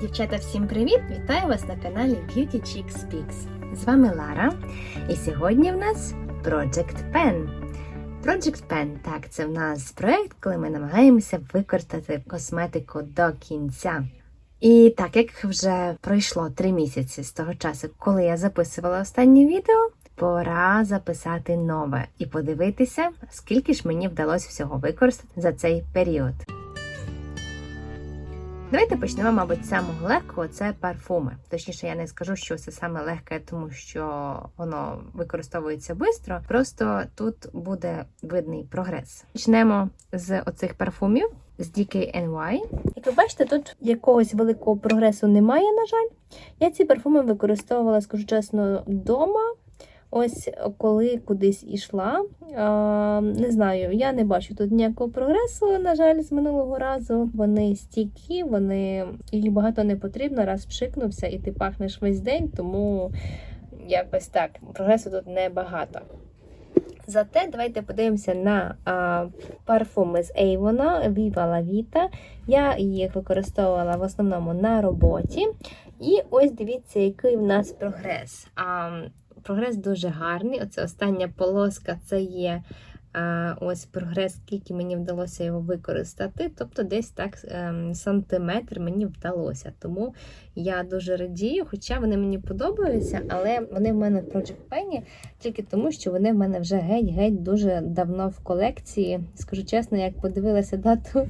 Дівчата, всім привіт! Вітаю вас на каналі Beauty Chick Speaks. З вами Лара. І сьогодні в нас Project Pen. Project Pen – так, це в нас проект, коли ми намагаємося використати косметику до кінця. І так як вже пройшло три місяці з того часу, коли я записувала останнє відео, пора записати нове і подивитися, скільки ж мені вдалося всього використати за цей період. Давайте почнемо, мабуть, з самого легкого це парфуми. Точніше, я не скажу, що це саме легке, тому що воно використовується швидко. Просто тут буде видний прогрес. Почнемо з оцих парфумів. З DKNY. Як ви бачите, тут якогось великого прогресу немає, на жаль. Я ці парфуми використовувала, скажу чесно, вдома. Ось коли кудись ішла. Не знаю, я не бачу тут ніякого прогресу, на жаль, з минулого разу. Вони стійкі, вони їх багато не потрібно, раз пшикнувся, і ти пахнеш весь день, тому якось так, прогресу тут небагато. Зате давайте подивимося на а, парфуми з Avon Viva La Vita. Я їх використовувала в основному на роботі. І ось дивіться, який в нас прогрес. А, Прогрес дуже гарний. Оце остання полоска це є а, ось прогрес, скільки мені вдалося його використати. Тобто десь так ем, сантиметр мені вдалося. Тому я дуже радію, хоча вони мені подобаються, але вони в мене в Project Pen тільки тому, що вони в мене вже геть-геть дуже давно в колекції. Скажу чесно, як подивилася дату е,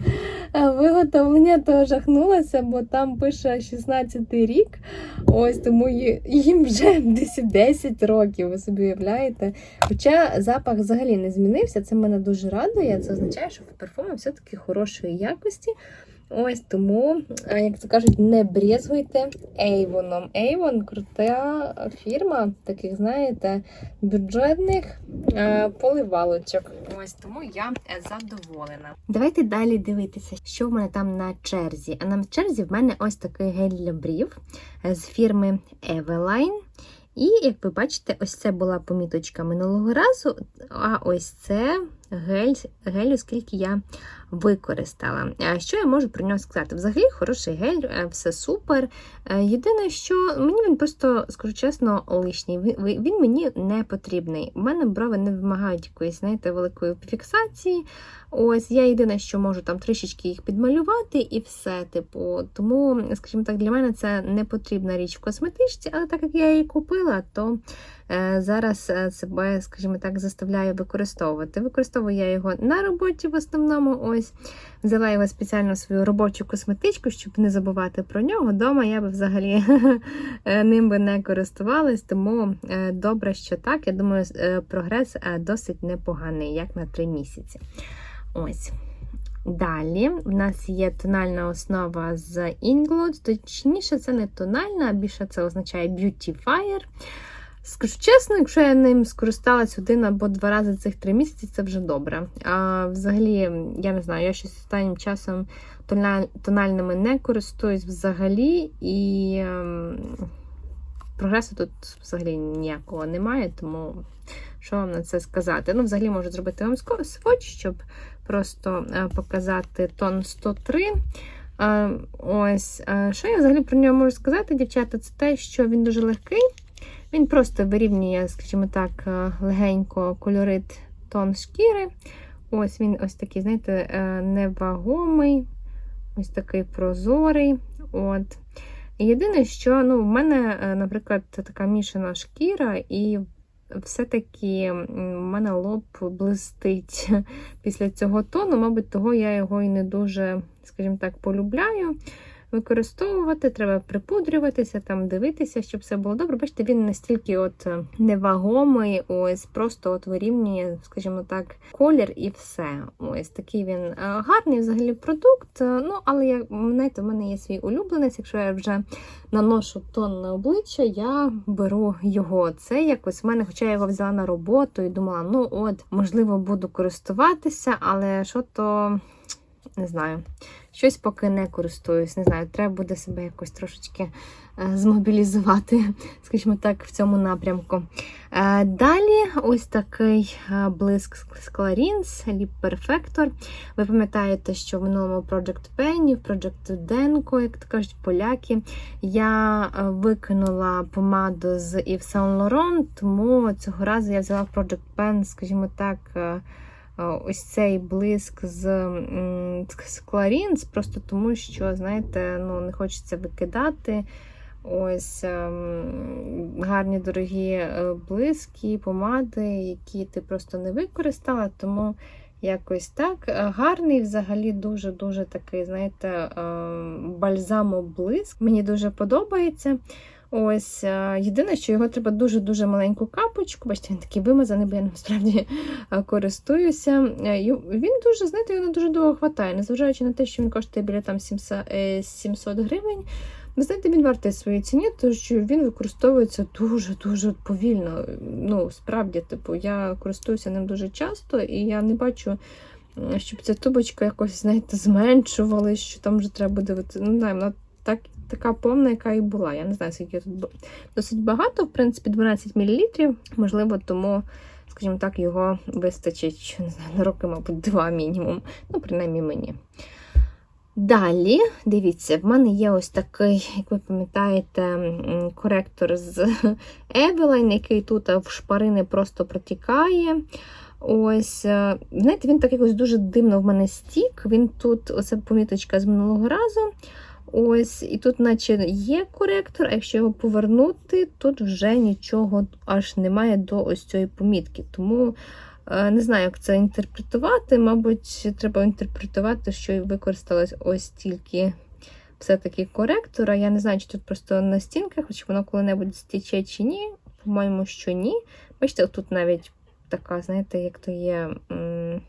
виготовлення, то жахнулася, бо там пише 16-й рік. Ось тому їм вже десь 10 років, ви собі уявляєте. Хоча запах взагалі не змінився, це мене дуже радує. Це означає, що парфуми все-таки хорошої якості. Ось тому, е, як це кажуть, не брезгуйте Avon. Avon крута фірма, таких, знаєте, бюджетних е, поливалочок. Ось тому я е, задоволена. Давайте далі дивитися, що в мене там на черзі. А на черзі в мене ось такий гель для брів з фірми Eveline. І, як ви бачите, ось це була поміточка минулого разу, а ось це гель, гель оскільки я використала. Що я можу про нього сказати? Взагалі, хороший гель, е, все супер. Е, Єдине, що мені він просто, скажу чесно, лишній. Він, мені не потрібний. У мене брови не вимагають якоїсь, знаєте, великої фіксації. Ось я єдине, що можу там трішечки їх підмалювати, і все. Типу, тому, скажімо так, для мене це не потрібна річ в косметичці, але так як я її купила, то е, зараз себе, скажімо так, заставляю використовувати. Використовую я його на роботі в основному. Ось взяла його спеціально свою робочу косметичку, щоб не забувати про нього. Дома я би взагалі е, ним би не користувалась, тому е, добре, що так. Я думаю, е, прогрес досить непоганий, як на 3 місяці. Ось. Далі в нас є тональна основа з Ingloud. Точніше, це не тональна, а більше це означає Beautifier. Скажу чесно, якщо я ним скористалась один або два рази цих три місяці, це вже добре. А взагалі, я не знаю, я щось останнім часом тональними не користуюсь взагалі, і ем, прогресу тут взагалі ніякого немає, тому що вам на це сказати? Ну, взагалі можу зробити вам сводч, щоб просто е, показати тон 103. Е, Ось, е, що я взагалі про нього можу сказати, дівчата, це те, що він дуже легкий. Він просто вирівнює, скажімо так, е, легенько кольорит тон шкіри. Ось він ось такий, знаєте, е, невагомий, ось такий прозорий. От. Єдине, що ну, в мене, е, наприклад, така мішана шкіра, і все-таки в мене лоб блистить після цього тону. Мабуть, того я його і не дуже, скажімо так, полюбляю. Використовувати, треба припудрюватися, там дивитися, щоб все було добре. Бачите, він настільки от е, невагомий, ось просто от вирівнює, скажімо так, колір і все. Ось такий він е, гарний взагалі продукт. е, Ну, але я знаєте, в мене є свій улюбленець. Якщо я вже наношу тон на обличчя, я беру його. Це якось в мене, хоча я його взяла на роботу і думала, ну от, можливо, буду користуватися, але що то не знаю. Щось поки не користуюсь. Не знаю, треба буде себе якось трошечки е, змобілізувати, скажімо так, в цьому напрямку. Е, Далі ось такий е, блиск Clarins Lip Perfector. Ви пам'ятаєте, що в минулому Project Penny, в Project Denko, як то кажуть, поляки, я викинула помаду з Yves Saint Laurent, тому цього разу я взяла в Project Pen, скажімо так, ось цей блиск з, Clarins, просто тому що, знаєте, ну, не хочеться викидати. Ось ем, гарні дорогі е, блиски, помади, які ти просто не використала, тому якось так. Е, Гарний взагалі дуже-дуже такий, знаєте, ем, бальзамоблиск. Мені дуже подобається. Ось, е, єдине, що його треба дуже-дуже маленьку капочку. Бачите, він такий вимазаний, бо я насправді е, користуюся. Е, Він дуже, знаєте, його дуже довго хватає, незважаючи на те, що він коштує біля там 700, е, 700 гривень. Ви знаєте, він вартий своєї ціні, тому що він використовується дуже-дуже повільно. Ну, справді, типу, я користуюся ним дуже часто, і я не бачу, щоб ця тубочка якось, знаєте, зменшувалась, що там вже треба буде. Ну, знаю, вона так, така повна, яка і була. Я не знаю, скільки тут досить багато, в принципі, 12 мл. Можливо, тому, скажімо так, його вистачить не знаю, на роки, мабуть, два мінімум. Ну, принаймні мені. Далі, дивіться, в мене є ось такий, як ви пам'ятаєте, коректор з Eveline, який тут в шпарини просто протікає. Ось, е, знаєте, він так якось дуже дивно в мене стік. Він тут, оце поміточка з минулого разу. Ось, і тут, наче, є коректор, а якщо його повернути, тут вже нічого аж немає до ось цієї помітки. Тому Е, Не знаю, як це інтерпретувати. Мабуть, треба інтерпретувати, що використалось ось тільки все-таки коректора. Я не знаю, чи тут просто на стінках, чи воно коли-небудь стіче чи ні. По-моєму, що ні. Бачите, тут навіть така, знаєте, як то є м,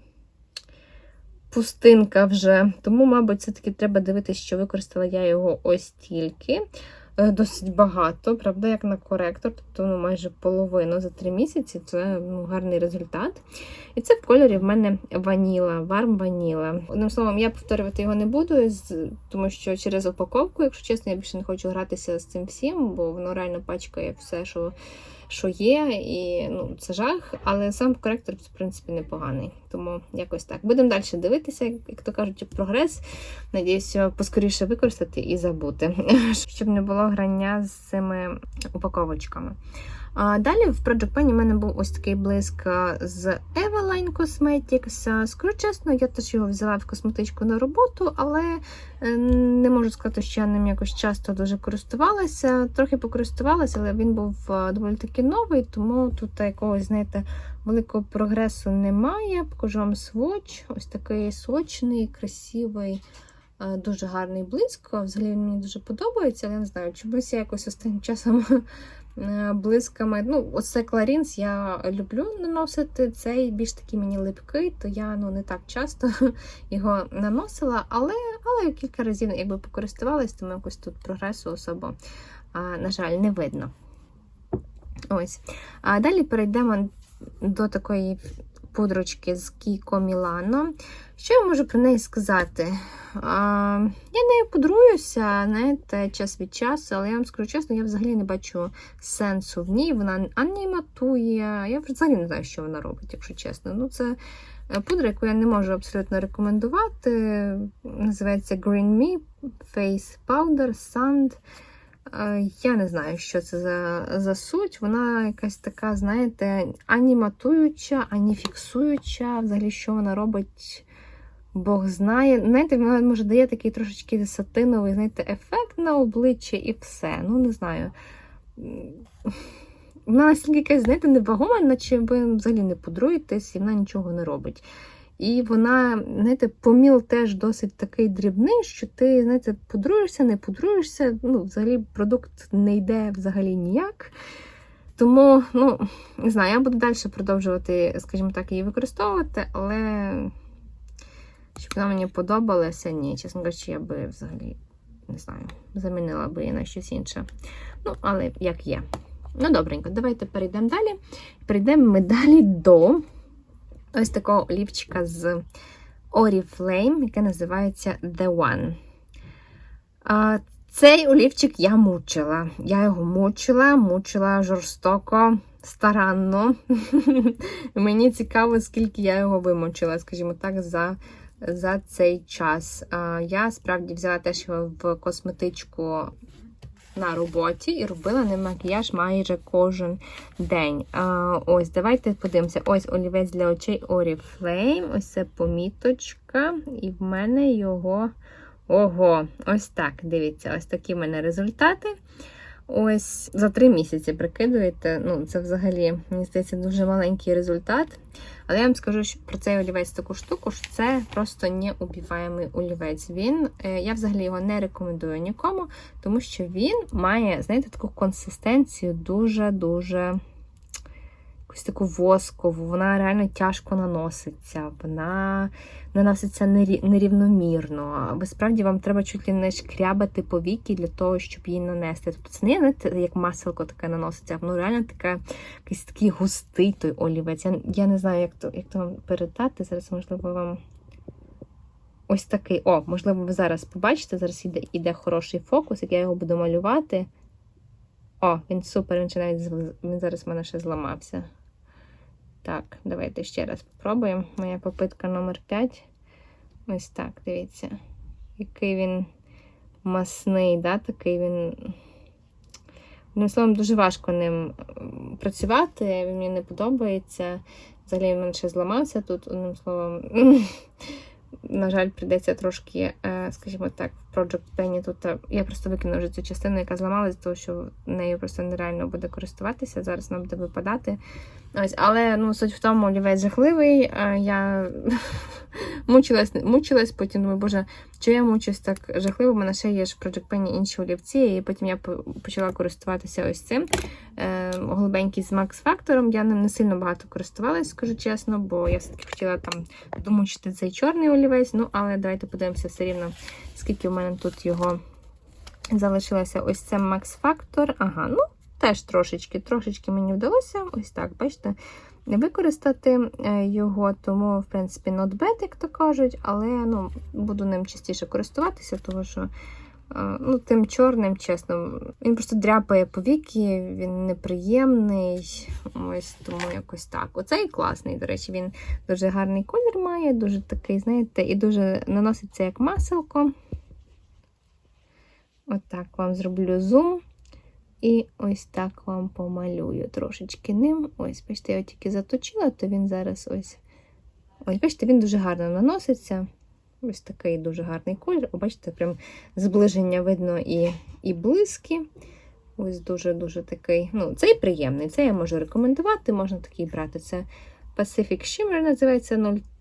пустинка вже. Тому, мабуть, все-таки треба дивитися, що використала я його ось тільки. Е, Досить багато, правда, як на коректор, тобто ну, майже половину за три місяці це ну, гарний результат. І це в кольорі в мене ваніла, варм ваніла. Одним словом, я повторювати його не буду, тому що через упаковку, якщо чесно, я більше не хочу гратися з цим всім, бо воно реально пачкає все, що, що є, і ну, це жах. Але сам коректор, в принципі, непоганий. Тому якось так. Будемо далі дивитися, як, то кажуть, прогрес. Надіюсь, поскоріше використати і забути, щоб не було грання з цими упаковочками. Далі в Project Pen у мене був ось такий блиск з Eveline Cosmetics. А, Скажу чесно, я теж його взяла в косметичку на роботу, але е, не можу сказати, що я ним якось часто дуже користувалася. Трохи покористувалася, але він був доволі таки новий, тому тут якогось, знаєте, великого прогресу немає. Покажу вам сводч. Ось такий сочний, красивий. Е, Дуже гарний блиск. Взагалі він мені дуже подобається, але я не знаю, чомусь я якось останнім часом е, блисками. Ну, оце Clarins я люблю наносити. Цей більш такий мені липкий, то я ну, не так часто його наносила, але, але кілька разів якби покористувалась, тому якось тут прогресу особо, на жаль, не видно. Ось. А далі перейдемо до такої пудрочки з Kiko Milano. Що я можу про неї сказати? А, я нею пудруюся, знаєте, час від часу, але я вам скажу чесно, я взагалі не бачу сенсу в ній. Вона ані матує. Я взагалі не знаю, що вона робить, якщо чесно. Ну, це е, пудра, яку я не можу абсолютно рекомендувати. Називається Green Me Face Powder Sand. Е, Я не знаю, що це за, за суть. Вона якась така, знаєте, ані матуюча, ані фіксуюча. Взагалі, що вона робить, Бог знає. Знаєте, вона може дає такий трошечки сатиновий, знаєте, ефект на обличчя і все. Ну, не знаю. Вона настільки якась, знаєте, невагома, наче ви взагалі не пудруєтесь, і вона нічого не робить. І вона, знаєте, поміл теж досить такий дрібний, що ти, знаєте, пудруєшся, не пудруєшся. Ну, взагалі продукт не йде взагалі ніяк. Тому, ну, не знаю, я буду далі продовжувати, скажімо так, її використовувати, але щоб вона мені подобалася, ні, чесно кажучи, я би взагалі не знаю, замінила би її на щось інше. Ну, але як є. Ну, добренько, давайте перейдемо далі. Перейдемо ми далі до ось такого олівчика з Oriflame, яке називається The One. Цей олівчик я мучила. Я його мучила, мучила жорстоко, старанно. Мені цікаво, скільки я його вимучила, скажімо так, за за цей час. Я справді взяла теж його в косметичку на роботі і робила ним макіяж майже кожен день. А, Ось, давайте подивимося. Ось олівець для очей Oriflame. Ось це поміточка. І в мене його. Ого, ось так. Дивіться, ось такі в мене результати. Ось за три місяці прикидуєте. Ну, це взагалі, мені здається, дуже маленький результат. Але я вам скажу що про цей олівець таку штуку, що це просто неубіваємий олівець. Він, е, Я взагалі його не рекомендую нікому, тому що він має, знаєте, таку консистенцію дуже-дуже якусь таку воскову, вона реально тяжко наноситься, вона наноситься нерівномірно. Ви справді вам треба чуть ли не шкрябати повіки для того, щоб її нанести. Тобто це не як маселко таке наноситься, а воно реально таке, якийсь такий густий той олівець. Я, я не знаю, як то як то вам передати. Зараз, можливо, вам. Ось такий. О, можливо, ви зараз побачите, зараз іде, іде хороший фокус, як я його буду малювати. О, він супер, він, навіть він зараз в мене ще зламався. Так, давайте ще раз спробуємо. Моя попитка номер 5. Ось так, дивіться. Який він масний, да? такий він. Одним словом, дуже важко ним працювати, він мені не подобається. Взагалі він ще зламався тут, одним словом. На жаль, прийдеться трошки, е, скажімо так, Project Penny тут е, я просто викину вже цю частину, яка зламалась, тому що нею просто нереально буде користуватися. Зараз нам буде випадати. Ось, Але ну, суть в тому, олівець жахливий. Я мучилась, мучилась, потім думаю, боже, чи я мучусь так жахливо, у мене ще є ж в Project Penny інші олівці, і потім я почала користуватися ось цим е, голубенький з Max Factor. Я не сильно багато користувалася, скажу чесно, бо я все-таки хотіла там домучити цей чорний олівець. Ну, але давайте подивимося все рівно, скільки в мене тут його залишилося. Ось це Max Factor. Ага, ну. Теж трошечки трошечки мені вдалося, ось так, бачите, використати е, його, тому, в принципі, bad, як то кажуть, але ну, буду ним частіше користуватися, тому що е, ну, тим чорним, чесно, він просто дряпає повіки, він неприємний. Ось тому якось так. Оцей класний, до речі, він дуже гарний колір має, дуже такий, знаєте, і дуже наноситься як маселко. Отак вам зроблю зум. І ось так вам помалюю трошечки ним. Ось, бачите, я тільки заточила, то він зараз ось. Ось, бачите, він дуже гарно наноситься. Ось такий дуже гарний колір. О, бачите, прям зближення видно і і блиски. Ось дуже-дуже такий. Ну, цей приємний. Це я можу рекомендувати, можна такий брати. Це Pacific Shimmer, називається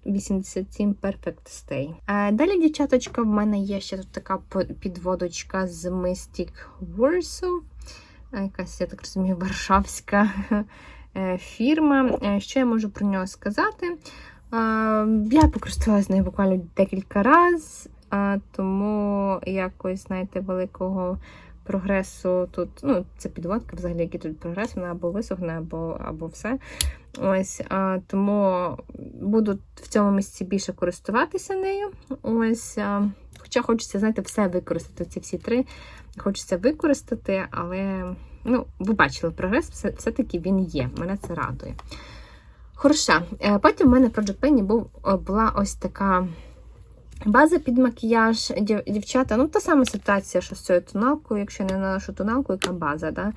087 Perfect Stay. Далі, дівчаточка, в мене є ще тут така підводочка з Mystic Warsaw якась, я так розумію, варшавська е, фірма. Е, що я можу про нього сказати? Я покористувалася нею буквально декілька разів, тому якось, знаєте, великого прогресу тут, ну, це підводка, взагалі, який тут прогрес, вона або висохне, або або все. Ось, а, Тому буду в цьому місці більше користуватися нею. Ось, а, Хоча хочеться, знаєте, все використати, ці всі три. Хочеться використати, але, ну, ви бачили, прогрес все-таки він є. Мене це радує. Хороша. Е, потім в мене в Project Penny був, була ось така база під макіяж. Дівчата, ну, та сама ситуація, що з цією тоналкою, якщо не наношу тоналку, яка база. да?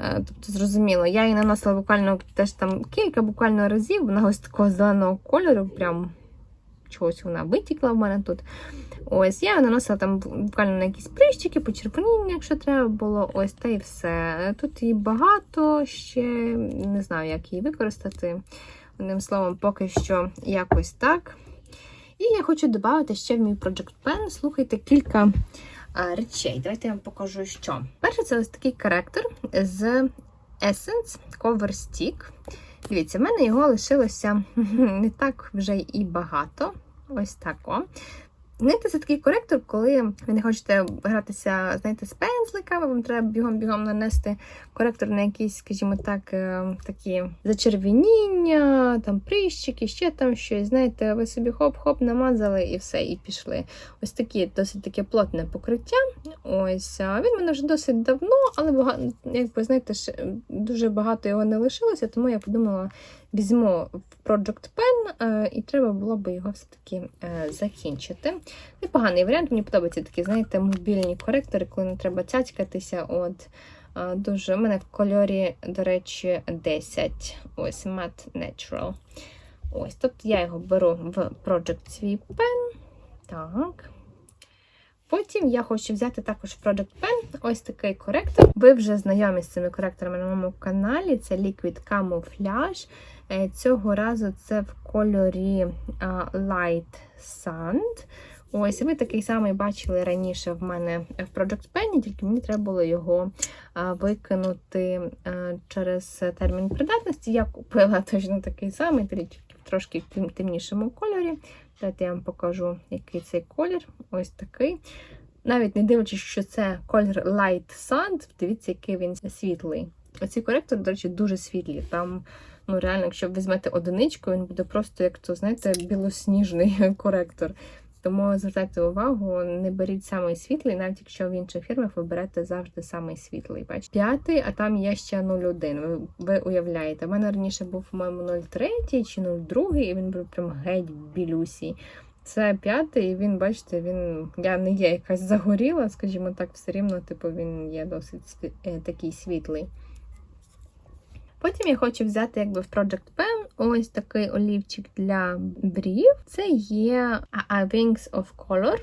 Е, тобто, зрозуміло, я її наносила буквально теж там кілька буквально разів, вона ось такого зеленого кольору, прям чогось вона витікла в мене тут. Ось, я наносила там буквально на якісь прищики, почервоніння, якщо треба було, ось та і все. Тут її багато, ще не знаю, як її використати. Одним словом, поки що якось так. І я хочу додати ще в мій Project Pen, слухайте, кілька речей. Давайте я вам покажу, що. Перше, це ось такий коректор з Essence Cover Stick. Дивіться, в мене його лишилося не так вже і багато. Ось так. Знаєте, це такий коректор, коли ви не хочете гратися, знаєте, з пензликами, вам треба бігом-бігом нанести коректор на якісь, скажімо так, е, такі зачервініння, там прищики, ще там щось. Знаєте, ви собі хоп-хоп намазали і все, і пішли. Ось такі досить таке плотне покриття. Ось він в мене вже досить давно, але багато, якби знаєте, дуже багато його не лишилося, тому я подумала, візьму в Project Pen, е, і треба було би його все-таки е, закінчити. Непоганий варіант, мені подобаються такі, знаєте, мобільні коректори, коли не треба цяцькатися. От, е, дуже, У мене в кольорі, до речі, 10. Ось Matte Natural. Ось, Тобто я його беру в Project свій Pen. Так. Потім я хочу взяти також Project Pen ось такий коректор. Ви вже знайомі з цими коректорами на моєму каналі. Це Liquid Camouflage. Е, Цього разу це в кольорі Light Sand. Ось, ви такий самий бачили раніше в мене в Project Pen, тільки мені треба було його викинути через термін придатності. Я купила точно такий самий, в трошки в темнішому кольорі. Давайте я вам покажу, який цей колір. Ось такий. Навіть не дивлячись, що це колір Light Sand, дивіться, який він світлий. Оці коректори, до речі, дуже світлі. Там, ну реально, якщо візьмете одиничку, він буде просто як то, знаєте, білосніжний коректор. Тому звертайте увагу, не беріть самий світлий, навіть якщо в інших фірмах ви берете завжди самий світлий. Бачите? П'ятий, а там є ще 0,1. Ви, ви уявляєте, у мене раніше був, по-моєму, 0,3 чи 0,2, і він був прям геть білюсій. Це п'ятий, і він, бачите, він я не є якась загоріла, скажімо так, все рівно, типу, він є досить е, такий світлий. Потім я хочу взяти якби в Project Pen ось такий олівчик для брів. Це є A Wings of Color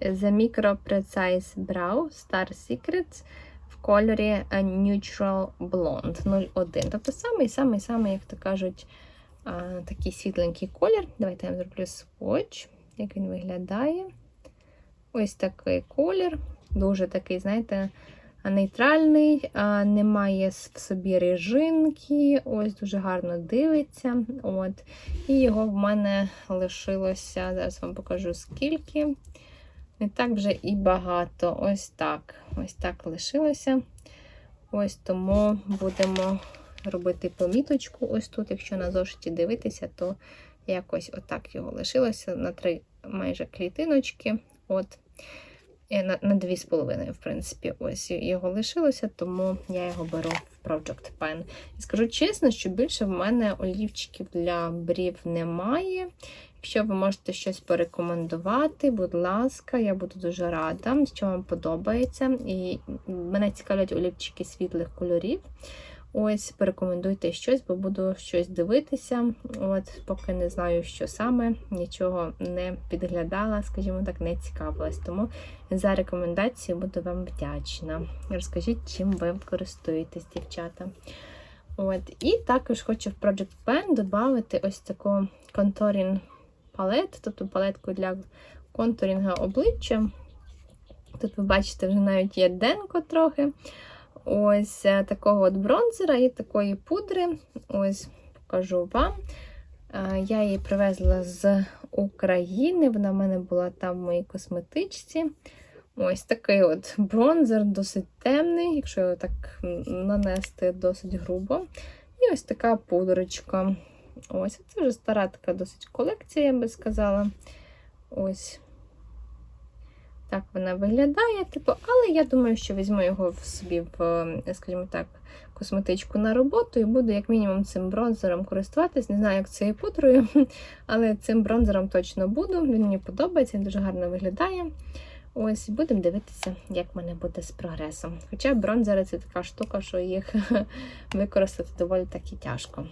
The Micro Precise Brow Star Secrets в кольорі Neutral Blonde 01. Тобто самий-самий-самий, як то кажуть, такий світленький колір. Давайте я зроблю сводч, як він виглядає. Ось такий колір. Дуже такий, знаєте, нейтральний, немає в собі режинки. Ось дуже гарно дивиться. От. І його в мене лишилося. Зараз вам покажу скільки. Не так вже і багато. Ось так. Ось так лишилося. Ось тому будемо робити поміточку. Ось тут, якщо на зошиті дивитися, то якось отак його лишилося на три майже клітиночки. От. На, на дві з половиною, в принципі, ось його лишилося, тому я його беру в Project Pen. І скажу чесно, що більше в мене олівчиків для брів немає. Якщо ви можете щось порекомендувати, будь ласка, я буду дуже рада, що вам подобається. І мене цікавлять олівчики світлих кольорів. Ось, порекомендуйте щось, бо буду щось дивитися. От, поки не знаю, що саме, нічого не підглядала, скажімо так, не цікавилась. Тому за рекомендації буду вам вдячна. Розкажіть, чим ви користуєтесь, дівчата. От, і також хочу в Project Pen додати ось таку контурінг палет, тобто палетку для контурінга обличчя. Тут ви бачите, вже навіть є денко трохи. Ось е, такого от бронзера і такої пудри. Ось покажу вам. Е, Я її привезла з України. Вона в мене була там в моїй косметичці. Ось такий от бронзер, досить темний, якщо його так нанести досить грубо. І ось така пудрочка. Ось, це вже стара така досить колекція, я би сказала. Ось так вона виглядає. Типу, але я думаю, що візьму його в собі в, е, скажімо так, косметичку на роботу і буду, як мінімум, цим бронзером користуватись. Не знаю, як цією пудрою, але цим бронзером точно буду. Він мені подобається, він дуже гарно виглядає. Ось, будемо дивитися, як в мене буде з прогресом. Хоча бронзери це така штука, що їх використати доволі таки тяжко.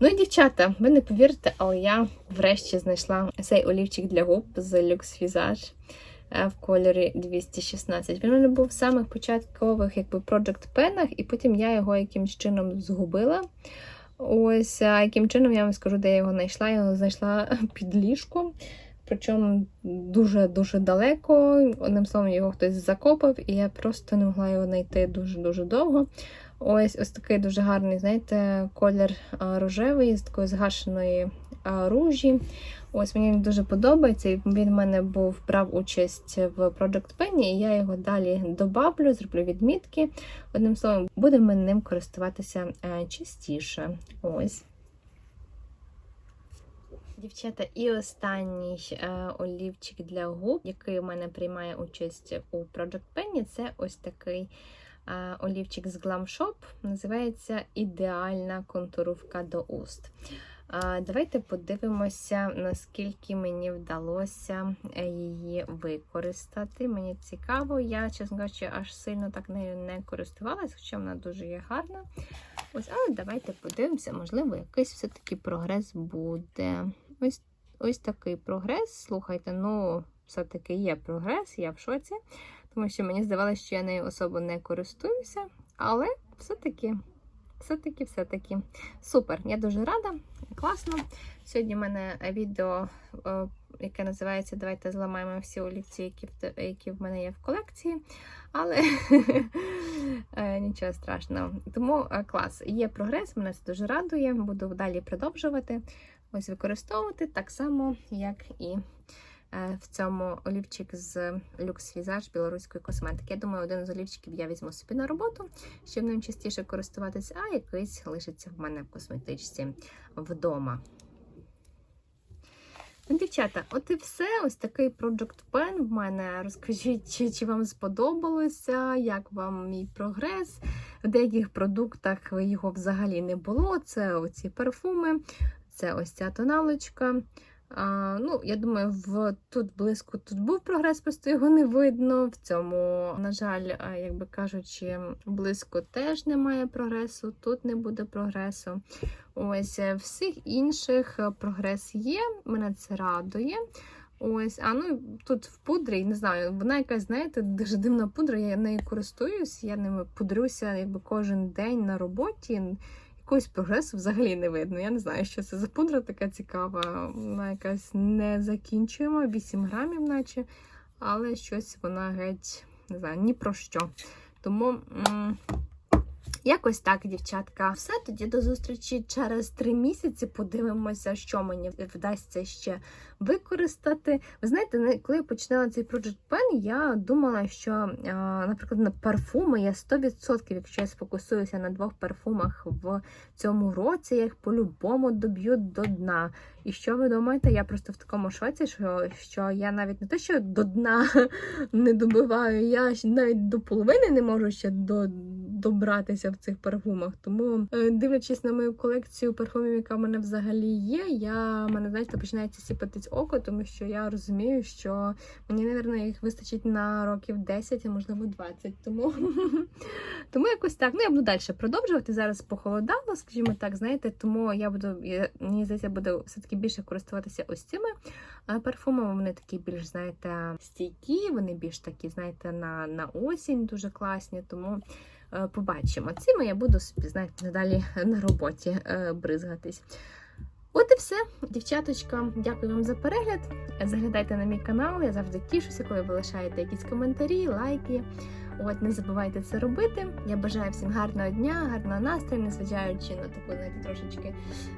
Ну і дівчата, ви не повірите, але я врешті знайшла цей олівчик для губ з Visage е, в кольорі 216. Він у мене був в самих початкових якби, Project пенах, і потім я його якимось чином згубила. Ось, а яким чином я вам скажу, де я його знайшла. Я його знайшла під ліжком. Причому дуже-дуже далеко. Одним словом, його хтось закопав, і я просто не могла його знайти дуже-дуже довго. Ось ось такий дуже гарний, знаєте, колір рожевий з такої згашеної ружі. Ось мені він дуже подобається. Він в мене був брав участь в Project Penny, і я його далі добавлю, зроблю відмітки. Одним словом, будемо ним користуватися е, частіше. Ось. Дівчата, і останній е, олівчик для губ, який у мене приймає участь у Project Penny, це ось такий е, олівчик з Glam Shop. Називається Ідеальна контуровка до уст. Давайте подивимося, наскільки мені вдалося е, її використати. Мені цікаво, я, чесно кажучи, аж сильно так нею не користувалась, хоча вона дуже є гарна. Ось, але давайте подивимося, можливо, якийсь все-таки прогрес буде. Ось ось такий прогрес. Слухайте, ну, все-таки є прогрес, я в шоці, тому що мені здавалося, що я нею особо не користуюся, але все-таки, все-таки, все-таки супер. Я дуже рада, класно. Сьогодні в мене відео, е, яке називається Давайте зламаємо всі олівці, які які в мене є в колекції. Але е, нічого страшного. Тому е, клас, є прогрес, мене це дуже радує. Буду далі продовжувати ось використовувати так само, як і в цьому олівчик з Visage білоруської косметики. Я думаю, один з олівчиків я візьму собі на роботу, щоб ним частіше користуватися, а якийсь лишиться в мене в косметичці вдома. Дівчата, от і все. Ось такий Project Pen в мене. Розкажіть, чи, чи вам сподобалося, як вам мій прогрес. В деяких продуктах його взагалі не було. Це оці парфуми, це ось ця тоналочка. А, ну, Я думаю, в тут близько тут був прогрес, просто його не видно. В цьому, на жаль, як би кажучи, близько теж немає прогресу, тут не буде прогресу. Ось е, всіх інших е, прогрес є, мене це радує. Ось, а ну тут в пудрі, не знаю, вона якась, знаєте, дуже дивна пудра, я нею користуюсь, я ними пудрюся якби кожен день на роботі. Якогось прогресу взагалі не видно. Я не знаю, що це за пудра така цікава. Вона якась не закінчуємо, 8 грамів, наче, але щось вона геть не знаю, ні про що. Тому. М Якось так, дівчатка. Все тоді до зустрічі через три місяці. Подивимося, що мені вдасться ще використати. Ви знаєте, коли я починала цей Project Pen, я думала, що, наприклад, на парфуми я 100%, якщо я сфокусуюся на двох парфумах в цьому році, я їх по-любому доб'ю до дна. І що ви думаєте? Я просто в такому шоці, що що я навіть не те, що до дна не добиваю, я навіть до половини не можу ще до, добратися в цих парфумах. Тому, е, дивлячись на мою колекцію парфумів, яка в мене взагалі є, я мене знаєте, починається сіпатись око, тому що я розумію, що мені, мабуть, їх вистачить на років 10, а можливо 20. Тому тому якось так. Ну, я буду далі продовжувати. Зараз похолодало, скажімо так, знаєте, тому я буду, мені здається, буду все-таки більше користуватися ось цими парфумами. Вони такі більш, знаєте, стійкі, вони більш такі, знаєте, на, на осінь дуже класні. Тому. Е, побачимо. Цими я буду собі, знаєте, надалі на роботі е, бризгатись. От і все, дівчаточка, дякую вам за перегляд. Заглядайте на мій канал, я завжди тішуся, коли ви лишаєте якісь коментарі, лайки. От, не забувайте це робити. Я бажаю всім гарного дня, гарного настрою, незважаючи на таку знаєте, трошечки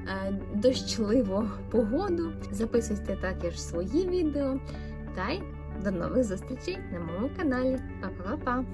е, дощливу погоду. Записуйте також свої відео. Та й до нових зустрічей на моєму каналі. Па-па-па-па!